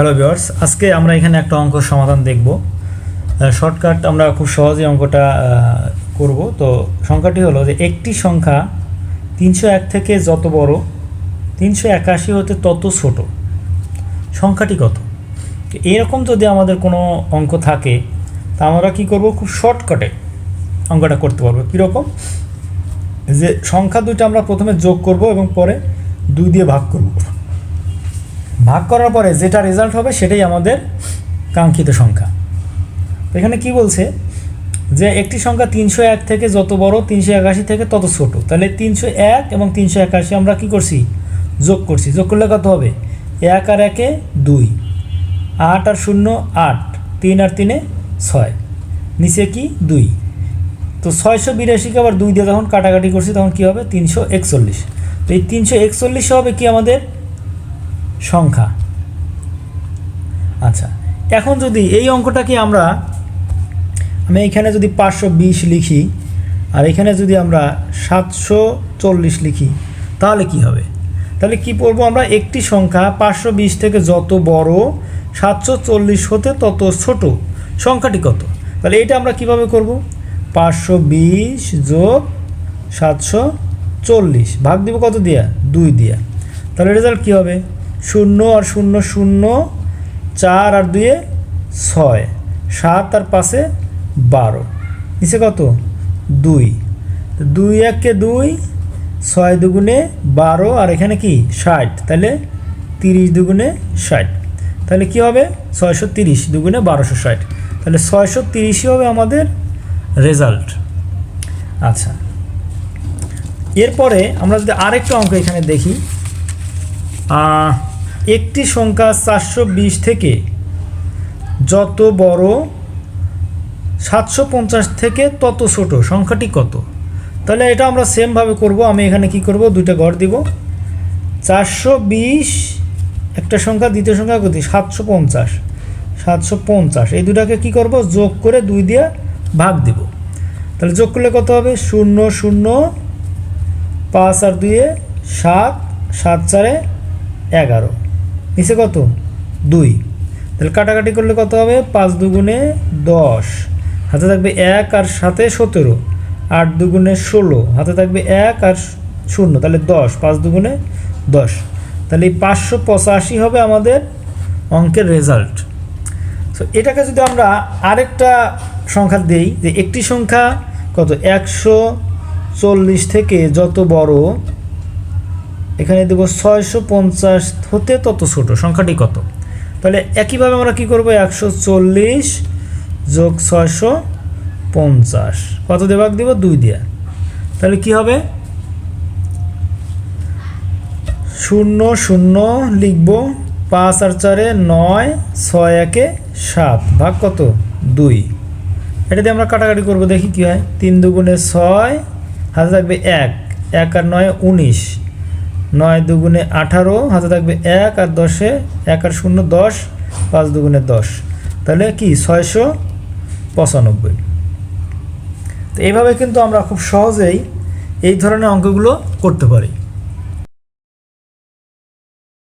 Hello viewers আজকে আমরা এখানে একটা অঙ্ক সমাধান দেখব। শর্টকাট আমরা খুব সহজে অঙ্কটা করব। তো সংখ্যাটি হলো যে একটি সংখ্যা তিনশো এক থেকে যত বড়, তিনশো একাশি হতে তত ছোট। সংখ্যাটি কত? এরকম যদি আমাদের কোনো অঙ্ক থাকে, তা আমরা কী করব? খুব শর্টকাটে অঙ্কটা করতে পারব। কীরকম? যে সংখ্যা দুইটা আমরা প্রথমে যোগ করব এবং পরে দুই দিয়ে ভাগ করব। ভাগ করার পরে যেটা রেজাল্ট হবে সেটাই আমাদের কাঙ্ক্ষিত সংখ্যা। এখানে কি বলছে? যে একটি সংখ্যা তিনশো এক থেকে যত বড়, তিনশো একাশি থেকে তত ছোট। তাহলে তিনশো এক এবং তিনশো একাশি আমরা কি করছি? যোগ করছি। যোগ করলে কত হবে? এক আর একে দুই। আট আর শূন্য, আট। তিন আর তিনে ছয়। নিচে কি? দুই। তো ছয়শো বিরাশিকে আবার দুই দিয়ে যখন কাটাকাটি করছি, তখন কি হবে? তিনশো একচল্লিশ। তো এই তিনশো একচল্লিশ হবে কি আমাদের? সংখ্যা। আচ্ছা এখন যদি এই অঙ্কটাকে আমরা, আমি এখানে যদি পাঁচশো বিশ লিখি, আর এখানে যদি আমরা সাতশো চল্লিশ লিখি, তাহলে কি হবে? তাহলে কি পড়ব আমরা? একটি সংখ্যা পাঁচশো বিশ থেকে যত বড়, সাতশো চল্লিশ হতে তত ছোট। সংখ্যাটি কত? তাহলে এটা আমরা কীভাবে করব? পাঁচশো বিশ যোগ সাতশো চল্লিশ। ভাগ দিব কত দিয়া? দুই দিয়া। তাহলে রেজাল্ট কী হবে? শূন্য আর শূন্য শূন্য, চার আর দুয়ে ছয়, সাত আর পাশে বারো। নিচে কত? দুই। দুই এককে দুই, ছয় দুগুণে বারো, আর এখানে কি? ষাট। তাহলে তিরিশ দুগুণে ষাট। তাহলে কি হবে? ছয়শো তিরিশ দুগুণে বারোশো ষাট। তাহলে ছয়শো তিরিশই হবে আমাদের রেজাল্ট। আচ্ছা। এরপরে আমরা যদি আরেকটা অঙ্ক এখানে দেখি। একটি সংখ্যা চারশো বিশ থেকে যত বড় সাতশো পঞ্চাশ থেকে তত ছোট। সংখ্যাটি কত? তাহলে এটা আমরা সেমভাবে করব। আমি এখানে কি করব? দুইটা ঘর দিব। চারশো বিশ একটা সংখ্যা, দ্বিতীয় সংখ্যা কত? সাতশো পঞ্চাশ। সাতশো পঞ্চাশ। এই দুটাকে কি করব? যোগ করে দুই দিয়ে ভাগ দিব। তাহলে যোগ করলে কত হবে? শূন্য শূন্য, পাঁচ আর দুয়ে সাত সাত চারে এগারো। নিচে কত? দুই। তাহলে কাটাকাটি করলে কত হবে? পাঁচ দুগুণে দশ। হাতে থাকবে এক আর সাথে সতেরো। আট দুগুণে ষোলো। হাতে থাকবে এক আর শূন্য। তাহলে দশ। পাঁচ দুগুণে দশ। তাহলে এই পাঁচশো পঁচাশি হবে আমাদের অঙ্কের রেজাল্ট তো এটাকে যদি আমরা আরেকটা সংখ্যা দেই, যে একটি সংখ্যা কত? একশো চল্লিশ থেকে যত বড় এখানে দেবো ছয়শো পঞ্চাশ হতে তত ছোট, সংখ্যাটি কত? তাহলে একইভাবে আমরা কি করব? একশো চল্লিশ যোগ ছয়শো পঞ্চাশ। কত দেবাক দিব? দুই দেয়া। তাহলে কি হবে? শূন্য শূন্য লিখব পাঁচ আর চারে নয়, ছয় একে সাত। ভাগ কত? দুই। এটা দিয়ে আমরা কাটাকাটি করব, দেখি কি হয়। তিন দুগুণে ছয়, হাতে থাকবে এক। এক আর নয়, উনিশ। নয় দুগুণে আঠারো, হাতে থাকবে এক আর দশে এক আর শূন্য দশ, পাঁচ দুগুণে দশ। তাহলে কি? ছয়শো পঁচানব্বই। তো এইভাবে কিন্তু আমরা খুব সহজেই এই ধরনের অঙ্কগুলো করতে পারি।